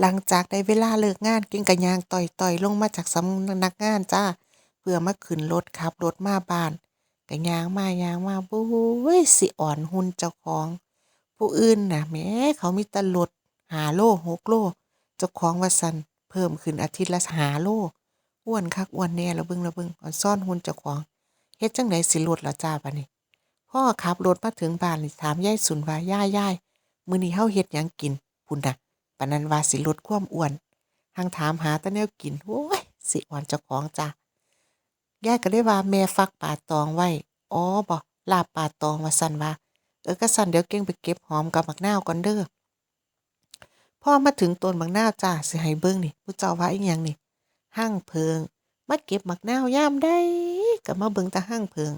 หลังจากได้เวลาเลิกงานกิ่งก็ย่างต่อยๆ ลงมาจากสำนักงานจ้า เพื่อมาขึ้นรถขับรถมาบ้านก็ย่างมาย่างมาโอ้ยสิอ่อนหุ่นเจ้าของ ผู้อื่นน่ะแหมเขามีต่รถห้าโลหกโลเจ้าของว่าซั่นเพิ่มขึ้นอาทิตย์ละหาโลอ้วนคักอ้วนแน่แล้วเบิงแล้วเบิงอ่อนซ่อนหุ่นเจ้าของเฮ็ดจั่งใดสิลดละจ้าบัดนี้พ่อขับรถมาถึงบ้านถามยายสุนว่าย่ายยายมื้อนี้เฮาเฮ็ดหยังกินพุ่นน่ะ ปนันว่าสิลดความอ้วนทางถามหาต่แนวกินโอ้ยสิอ่อนเจ้าของจ้ายายก็เลยว่าแม่ฟักปลาตองไว้อ๋อบ่ลาบปลาตองว่าซั่นว่า เออก็ซั่นเดี๋ยวเก่งไปเก็บหอมกับบักนาวก่อนเด้อพ่อมาถึงต้นบักนาวจ้าสิให้เบิ่งนี่ผู้เจ้าว่าอีหยังนี่ห้างเพิงมาเก็บบักนาวยามใดก็มาเบิ่งแต่ห้างเพิง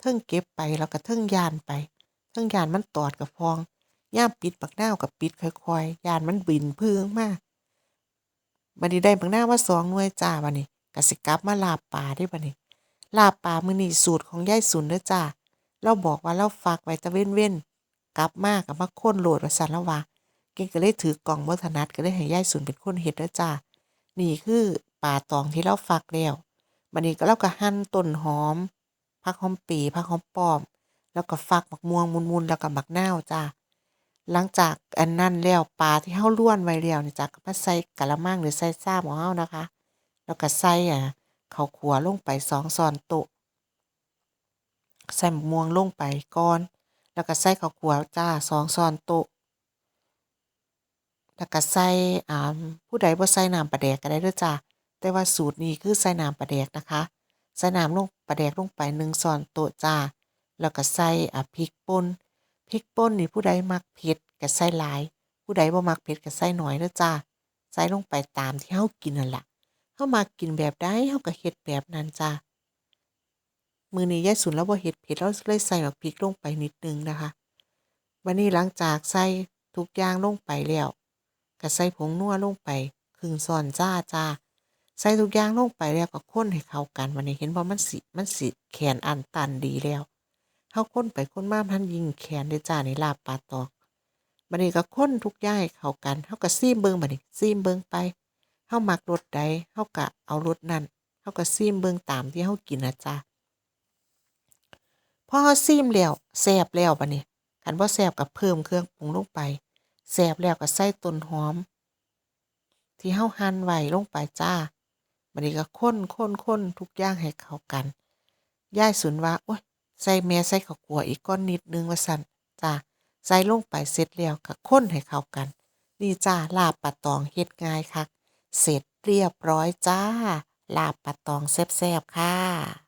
เทิงเก็บไปแล้วก็เทิงยานไปเทิงยานมันตอดกับพอง ย่ามปิดบักหน้ากับปิดค่อยๆยานมันบินพึ่งมากบัดนี้ได้บักหน้าวมาสองหน่วยจ้าบัดนี้กสิกลับมาลาบปลาได้บัดนี้ลาบปลามือนี้สูตรของยายสุนเด้อจ้าเราบอกว่าเราฝากไว้แตะเว้นๆกลับมาก็มาค้นโหลดว่าสันล้วว่าเก่งก็เลยถือกล่องบ่ถนัดก็เลยให้ยายสุนเป็นคนเฮ็ดเด้อจ้านี่คือปลาตองที่เราฝากแล้วบัดนี้ก็เราก็หั่นต้นหอมผักหอมปีผักหอมปอม แล้วก็ฟักบักม่วงมุนๆแล้วก็บักหน้าจ้า หลังจากอันนั้นแล้วปลาที่เฮาล้วนไว้แล้วนี่จ้ะก็มาใส่กะละมังหรือใส่ซ้ามของเฮานะคะ แล้วก็ใส่อ่าข้าวคั่วลงไปสองช้อนโต๊ะใส่บักม่วงลงไปก่อน แล้วก็ใส่ข้าวคั่วจ้าสองช้อนโต๊ะแล้วก็ใส่อ่าผู้ใดบ่ใส่น้ำปลาแดกก็ได้ด้อจ้าแต่ว่าสูตรนี้คือใส่น้ำปลาแดกนะคะใส่น้ำลงปลาแดกลงไปหนึ่งช้อนโต๊ะจ้าแล้วก็ใส่อ่าพริกป่น พริกป่นนี่ผู้ใดมักเผ็ดก็ใส่หลาย ผู้ใดบ่มักเผ็ดก็ใส่น้อยเด้อจ้าใส่ลงไปตามที่เฮากินนั่นล่ะเฮามักกินแบบใดเฮาก็เฮ็ดแบบนั้นจ้ามือนี้ยายสุนเลาบ่เฮ็ดเผ็ดเราเลยใส่บักพริกลงไปนิดนึงนะคะวันนี้หลังจากใส่ทุกอย่างลงไปแล้วก็ใส่ผงนัวลงไปครึ่งช้อนจ้าจ้าใส่ทุกอย่างลงไปแล้วก็คนให้เข้ากันวันนี้เห็นบ่มันสิมันสิแขนอันตันดีแล้ว เฮาค้นไปค้นมามันยิงแขนเด้จ้าในลาบปลาตอกบัดนี้ก็ค้นทุกย่างให้เข้ากันเฮาก็ซีมเบิงบัดนี้ซีมเบิงไปเฮามักรสใดเฮาก็เอารสนั้นเฮาก็ซีมเบิงตามที่เฮากินนะจ้าพอเฮาซีมแล้วแซบแล้วบัดนี้คันบ่าแซบก็เพิ่มเครื่องปรุงลงไปแซบแล้วก็ใส่ต้นหอม ที่เฮาหั่นไว้ลงไปจ้าบัดนี้ก็ค้นค้นค้นทุกอย่างให้เข้ากันย่ายสุนว่าโอ๊ย ใส่แม่ใส่ข้าวกลัวอีกก้อนนิดนึงว่าสั่นจ้าใส่ลงไปเสร็จแล้วก็ค้นให้เข้ากัน นี่จ้าลาบปลาตองเฮ็ดง่ายคักเสร็จเรียบร้อยจ้า ลาบปลาตองแซ่บๆค่ะ